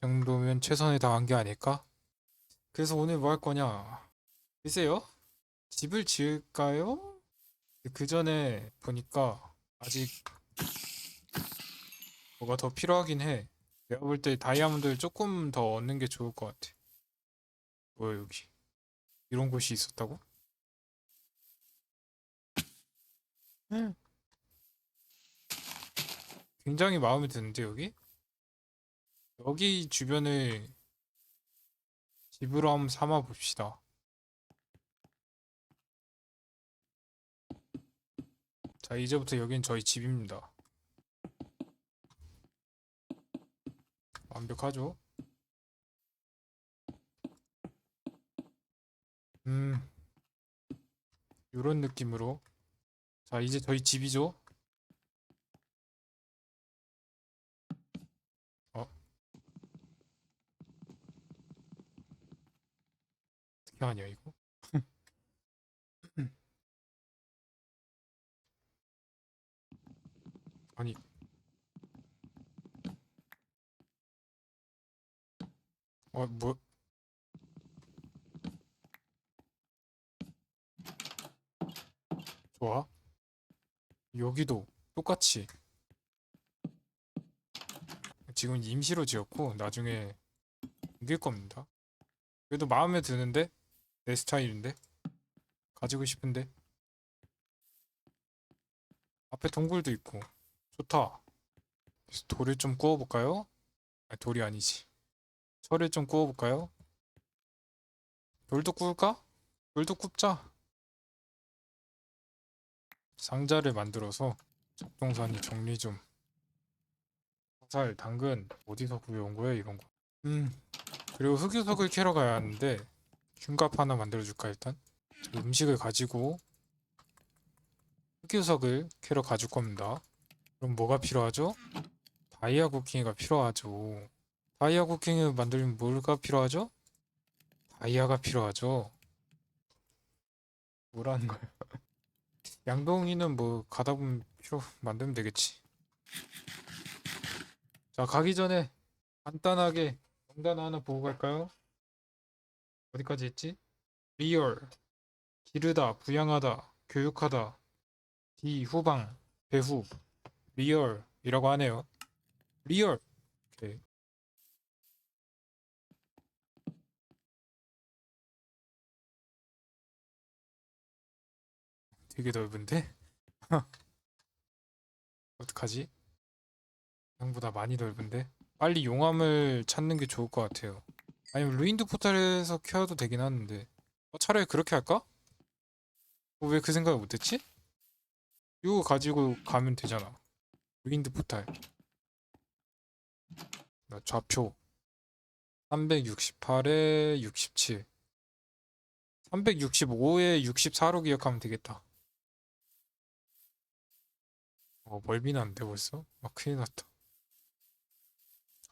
정도면 최선을 다한 게 아닐까? 그래서 오늘 뭐 할 거냐? 글쎄요? 집을 지을까요? 그 전에 보니까 아직 뭐가 더 필요하긴 해. 내가 볼 때 다이아몬드를 조금 더 얻는 게 좋을 것 같아. 뭐야 여기? 이런 곳이 있었다고? 응. 굉장히 마음에 드는데 여기? 여기 주변을 집으로 한번 삼아 봅시다. 자, 이제부터 여긴 저희 집입니다. 완벽하죠? 음, 요런 느낌으로. 자, 이제 저희 집이죠? 하냐, 이거? 아니. 어, 뭐? 좋아. 여기도 똑같이. 지금 임시로 지었고, 나중에 옮길 겁니다. 그래도 마음에 드는데? 내 스타일인데? 가지고 싶은데? 앞에 동굴도 있고. 좋다. 돌을 좀 구워볼까요? 아, 돌이 아니지. 철을 좀 구워볼까요? 돌도 구울까? 돌도 굽자. 상자를 만들어서 잡동사니 정리 좀. 화살, 당근 어디서 구해온 거야 이런 거. 음. 그리고 흑유석을 캐러 가야 하는데 흉갑 하나 만들어줄까 일단. 음식을 가지고 흑유석을 캐러 가줄 겁니다. 그럼 뭐가 필요하죠? 다이아 쿠킹이가 필요하죠. 다이아 쿠킹을 만들면 뭐가 필요하죠? 다이아가 필요하죠. 뭐라는 거야? 양동이는 뭐 가다 보면 필요 만들면 되겠지. 자, 가기 전에 간단하게 명단 하나 보고 갈까요? 어디까지 했지? 리얼, 기르다, 부양하다, 교육하다, 디, 후방, 배후, 리얼이라고 하네요. 리얼. 오케이. 되게 넓은데? 어떡하지? 생각보다 많이 넓은데? 빨리 용암을 찾는 게 좋을 것 같아요. 아니면 루인드 포탈에서 켜도 되긴 하는데 어, 차라리 그렇게 할까? 왜그 생각을 못했지? 이거 가지고 가면 되잖아. 루인드 포탈. 나 좌표 368에 67 365에 64로 기억하면 되겠다. 어, 멀미 난데 벌써? 아, 큰일 났다.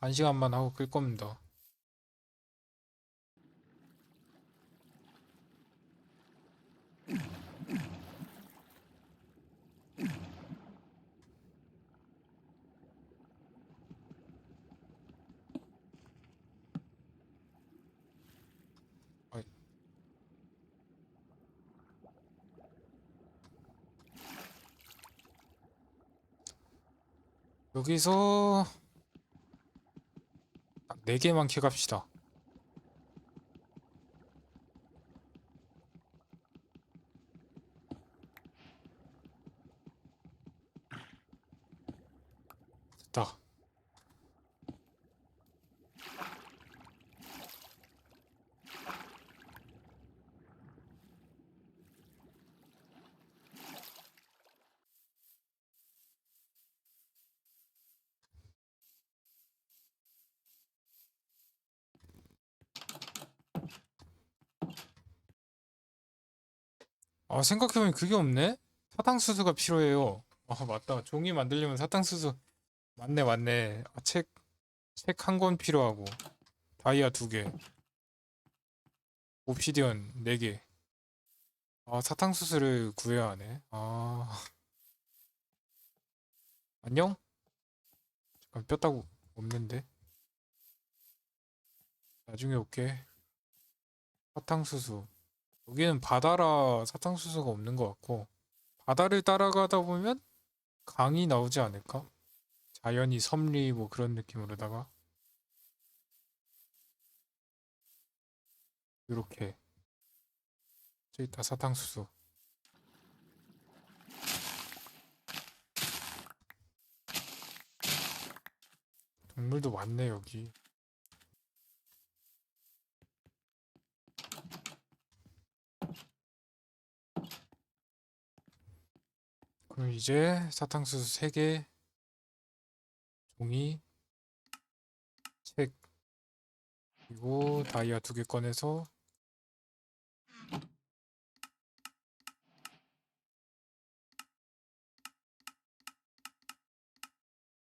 한 시간만 하고 끌 겁니다. 여기서 딱 4개만 캐갑시다. 됐다. 아, 생각해보니 그게 없네? 사탕수수가 필요해요. 아, 맞다. 종이 만들려면 사탕수수. 맞네, 맞네. 아, 책, 책 한 권 필요하고. 다이아 두 개. 옵시디언 네 개. 아, 사탕수수를 구해야 하네. 아. 안녕? 잠깐 뼈다구 없는데. 나중에 올게. 사탕수수. 여기는 바다라 사탕수수가 없는 것 같고 바다를 따라가다 보면 강이 나오지 않을까? 자연이 섭리 뭐 그런 느낌으로다가 이렇게 저 있다 사탕수수 동물도 많네 여기 그럼 이제 사탕수수 3개 종이 책 그리고 다이아 두개 꺼내서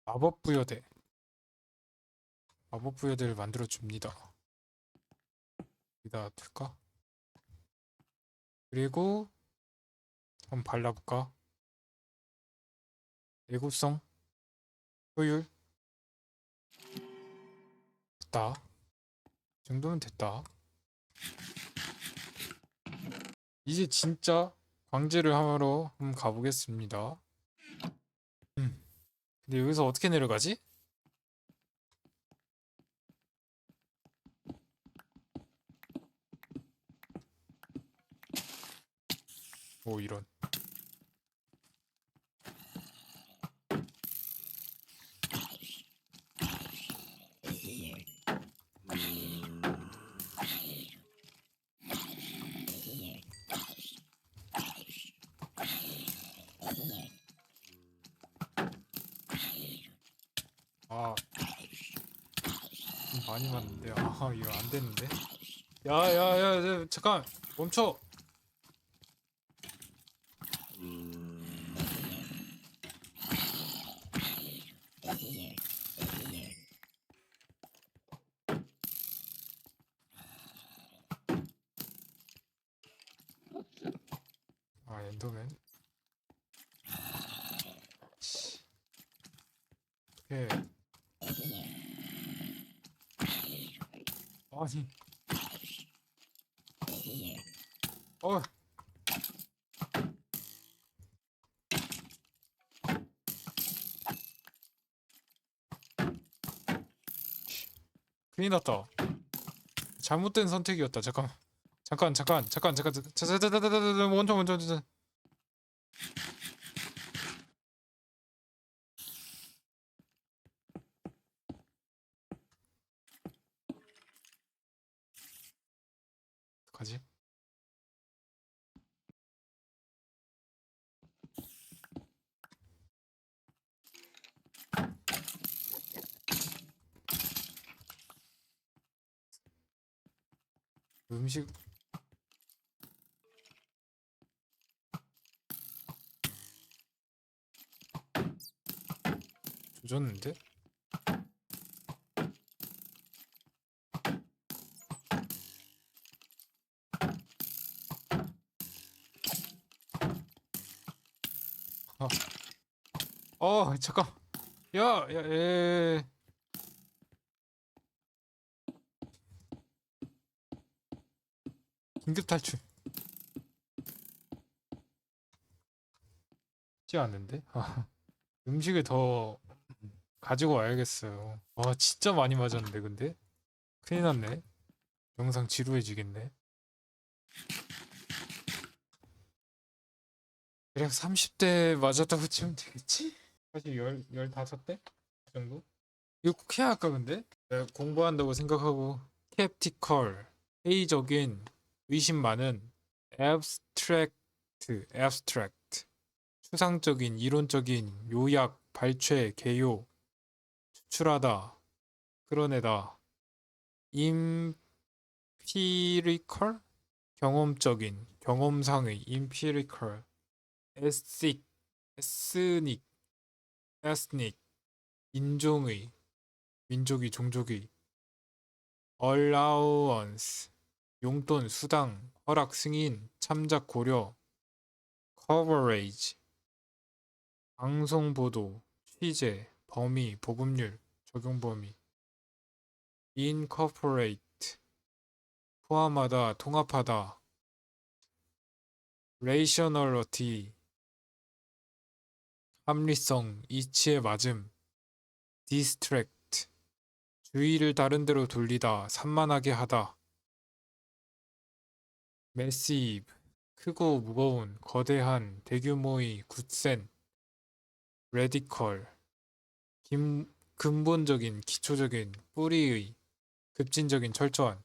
마법 부여대 마법 부여대를 만들어 줍니다. 여기다 둘까? 그리고 한번 발라볼까? 내구성 효율 됐다. 이 정도면 됐다. 이제 진짜 광제를 하러 한번 가보겠습니다. 음. 근데 여기서 어떻게 내려가지? 오 이런. 아, 좀 많이 맞는데. 아, 이거 안 되는데. 야, 야, 야, 야, 잠깐 멈춰. 큰일 났다. 잘못된 선택이었다. 잠깐. 잠깐 잠깐 잠깐 잠깐. 자자자자자자 먼저 먼저 먼저. 음식 조졌는데? 아. 어, 잠깐. 야, 야, 에. 긴급 탈출. 쉽지 않는데? 아, 음식을 더 가지고 와야겠어요. 와, 진짜 많이 맞았는데, 근데? 큰일 났네. 영상 지루해지겠네. 대략 30대 맞았다고 치면 되겠지? 사실 열, 15대? 그 정도? 이거 꼭 해야 할까 근데? 공부한다고 생각하고 스캡티컬, 회의적인, 의심 많은 abstract, abstract 추상적인, 이론적인, 요약, 발췌, 개요 추출하다, 끌어내다 empirical? 경험적인, 경험상의 empirical 에스닉, 에스닉, 에스닉, 인종의, 민족이, 종족의, allowance, 용돈, 수당, 허락, 승인, 참작, 고려, coverage, 방송 보도, 취재, 범위, 보급률, 적용 범위, incorporate, 포함하다, 통합하다. 레이셔널러티 합리성, 이치에 맞음. 디스트랙트 주의를 다른 데로 돌리다, 산만하게 하다. 매시브 크고 무거운, 거대한, 대규모의, 굳센. 레디컬 김, 근본적인, 기초적인, 뿌리의, 급진적인, 철저한.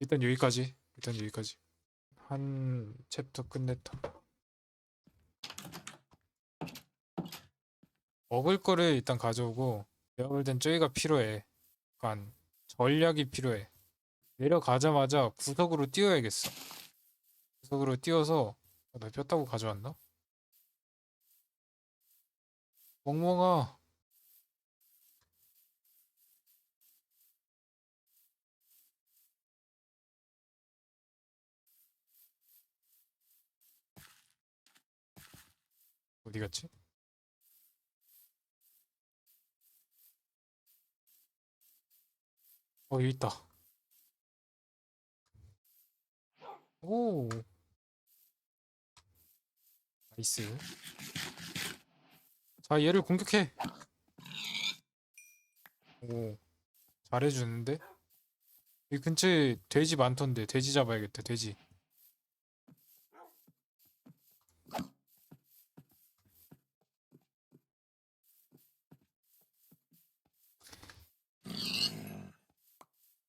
일단 여기까지. 일단 여기까지. 한 챕터 끝냈다. 먹을 거를 일단 가져오고 내가 볼 땐 저기가 필요해. 약간 전략이 필요해. 내려가자마자 구석으로 뛰어야겠어. 구석으로 뛰어서 어, 나 뼈다구 가져왔나? 멍멍아 어디 갔지? 어 여기 있다 오 나이스. 자 얘를 공격해. 오 잘해주는데? 이 근처에 돼지 많던데 돼지 잡아야겠다 돼지.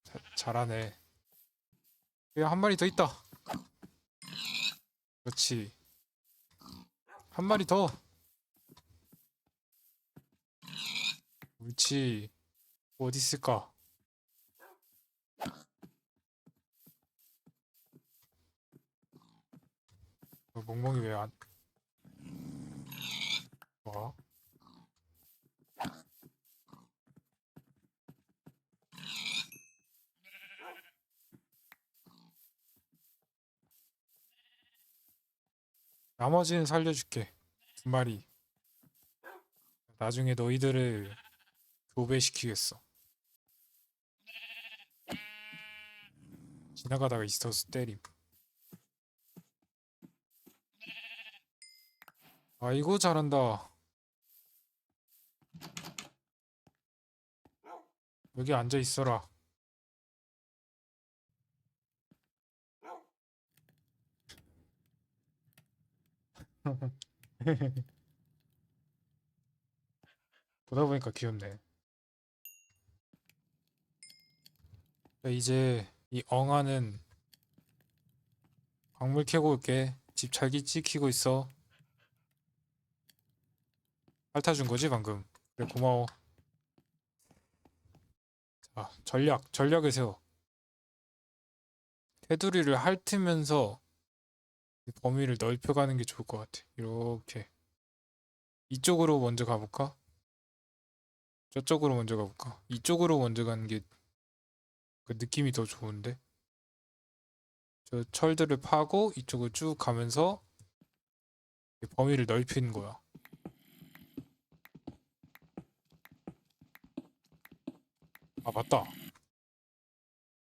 자, 잘하네. 여기 한 마리 더 있다. 그렇지 한 마리 더 옳지 어디 있을까 어, 멍멍이 왜 안? 뭐? 나머지는 살려줄게. 두 마리. 나중에 너희들을 교배시키겠어. 지나가다가 있어서 때림. 아이고 잘한다. 여기 앉아 있어라. 보다 보니까 귀엽네. 자, 이제 이 엉아는 광물 캐고 올게. 집 잘기 찍히고 있어. 핥아준 거지 방금. 그래 고마워. 자 전략 전략을 세워. 테두리를 핥으면서 이 범위를 넓혀가는 게 좋을 것 같아. 이렇게 이쪽으로 먼저 가볼까? 저쪽으로 먼저 가볼까? 이쪽으로 먼저 가는 게 그 느낌이 더 좋은데? 저 철들을 파고 이쪽을 쭉 가면서 이 범위를 넓히는 거야. 아 맞다.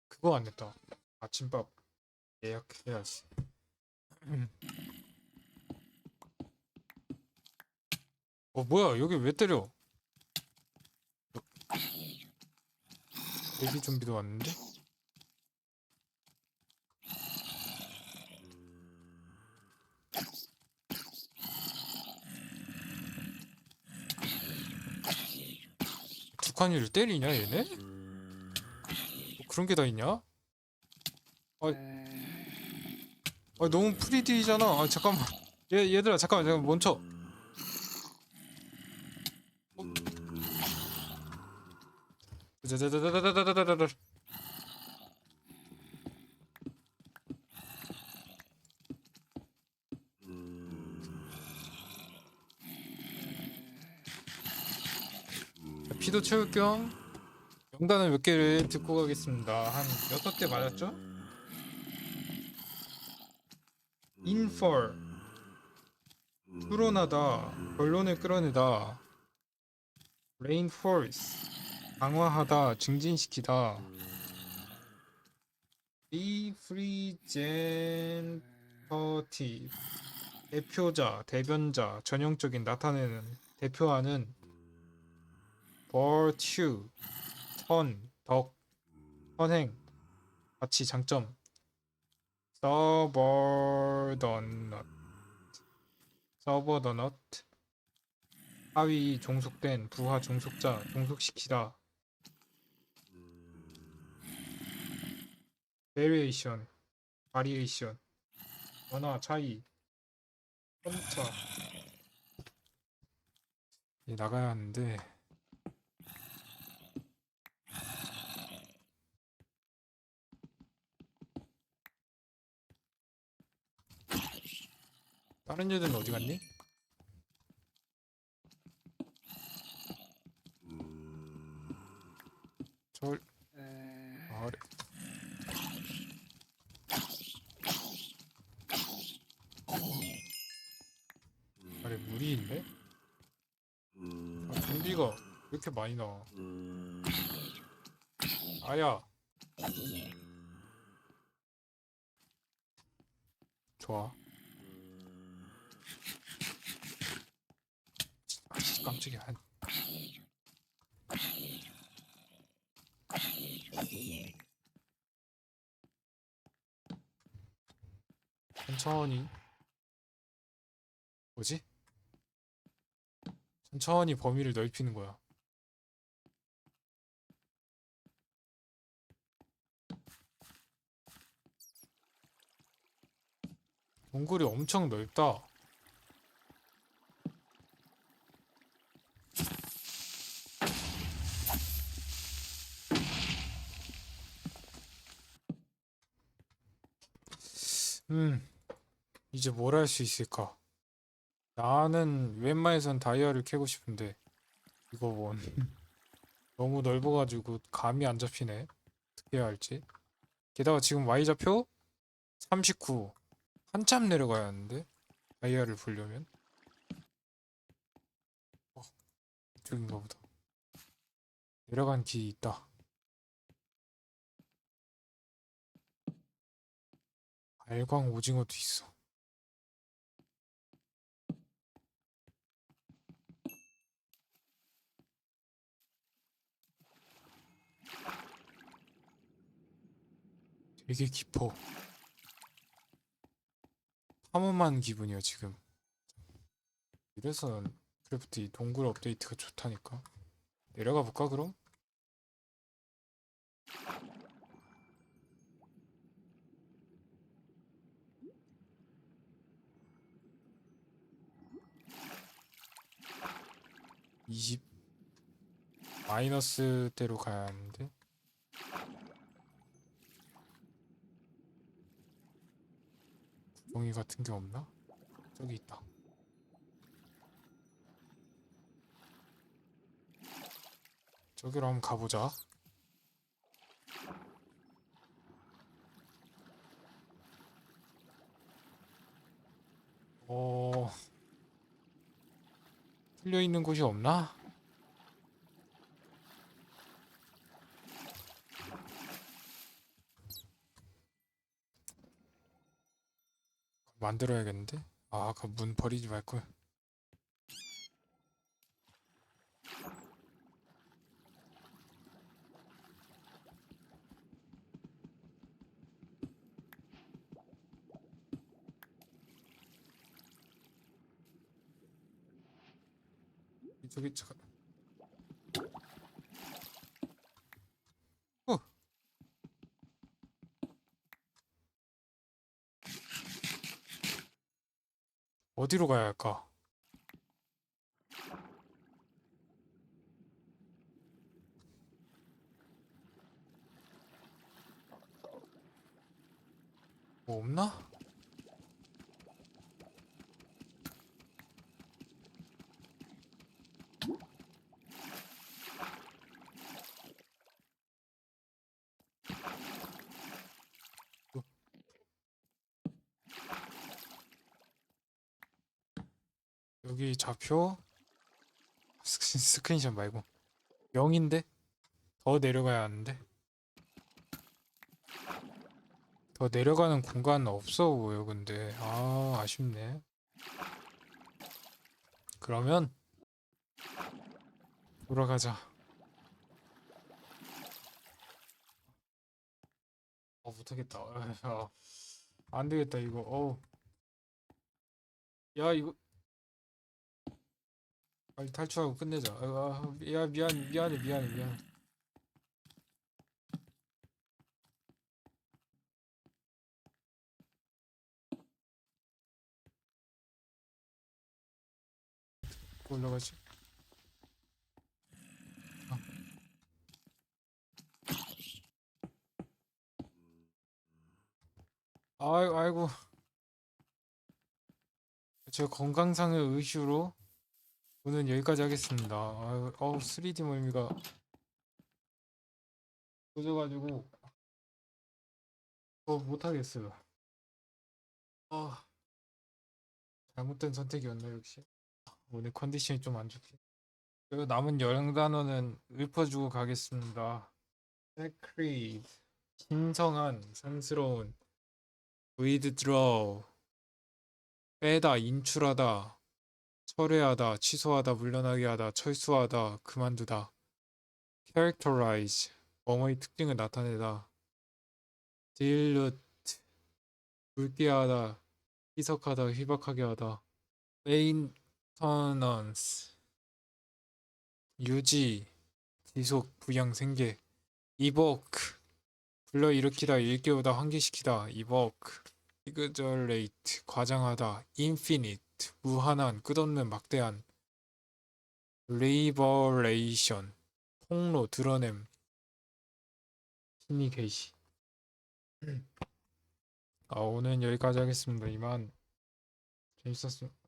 그거 안 됐다. 아침밥 예약해야지. 어 뭐야 여기 왜 때려? 대기 좀비도 왔는데? 두칸이를 때리냐 얘네? 뭐 그런 게 다 있냐? 아, 아 너무 프리디잖아. 아 잠깐만. 얘 얘들아 잠깐만 잠깐 멈춰. 어? 피도 채울 겸 명단을 몇 개를 듣고 가겠습니다. 한 여섯 대 맞았죠? 인펄. 풀어나다. 결론을 끌어내다. 레인포스 강화하다. 증진시키다. 리프리젠터티 대표자, 대변자, 전형적인 나타내는 대표하는 virtue, 선, 덕, 선행, 가치, 장점 subordinate, subordinate 하위 종속된 부하 종속자 종속시키다 variation, variation 변화, 차이 편차 이 나가야 하는데 다른 애들은 어디 갔니? 절 아래 아래 물이 있네? 아, 좀비가 왜 이렇게 많이 나와? 아야. 좋아. 깜짝이야. 한- 천천히. 뭐지? 천천히 범위를 넓히는 거야. 동굴이 엄청 넓다. 음, 이제 뭘 할 수 있을까? 나는 웬만해선 다이아를 캐고 싶은데 이거 뭔 너무 넓어가지고 감이 안 잡히네. 어떻게 해야 할지. 게다가 지금 Y좌표 39 한참 내려가야 하는데 다이아를 보려면 어, 이쪽인가 보다. 내려간 길이 있다. 알광 오징어도 있어. 되게 깊어. 탐험한 기분이야 지금. 이래서 크래프트 이 동굴 업데이트가 좋다니까. 내려가 볼까 그럼? 이십 마이너스대로 가야 하는데 구덩이 같은 게 없나? 저기 있다. 저기로 한번 가보자. 어... 뚫려 있는 곳이 없나? 만들어야겠는데? 아, 그 문 버리지 말걸. 저기 잠깐. 어. 어디로 가야 할까? 뭐 없나? 여기 좌표 스크린, 스크린샷 말고 0인데? 더 내려가야 하는데? 더 내려가는 공간 없어 보여 근데. 아 아쉽네. 그러면 돌아가자. 어 못하겠다. 아, 안 되겠다 이거. 어. 야 이거 빨리 탈출하고 끝내자. 아, 야 미안 미안해 미안해 미안해. 올라가지? 아. 아이, 아이고. 제 건강상의 이슈로 오늘 여기까지 하겠습니다. 아유, 어우 3D 멀미가. 도져가지고. 더 못하겠어요. 아 잘못된 선택이었나 역시? 오늘 컨디션이 좀 안 좋게. 그리고 남은 여행 단어는 읊어주고 가겠습니다. Sacred, 신성한, 상스러운. withdraw, 빼다, 인출하다, 철회하다, 취소하다, 물러나게 하다, 철수하다, 그만두다. characterize, 뭐뭐의 특징을 나타내다. dilute, 묽게 하다, 희석하다, 희박하게 하다. main maintenance. 유지. 지속 부양 생계. Evoke. 불러일으키다 일깨우다 환기시키다. Evoke. Exaggerate 과장하다. Infinite 무한한 끝없는 막대한 liberation 폭로 드러냄 힘이 계시 아 오늘 여기까지 하겠습니다 이만 재밌었습니다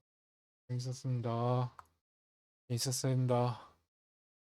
재밌었습니다. 재밌었습니다.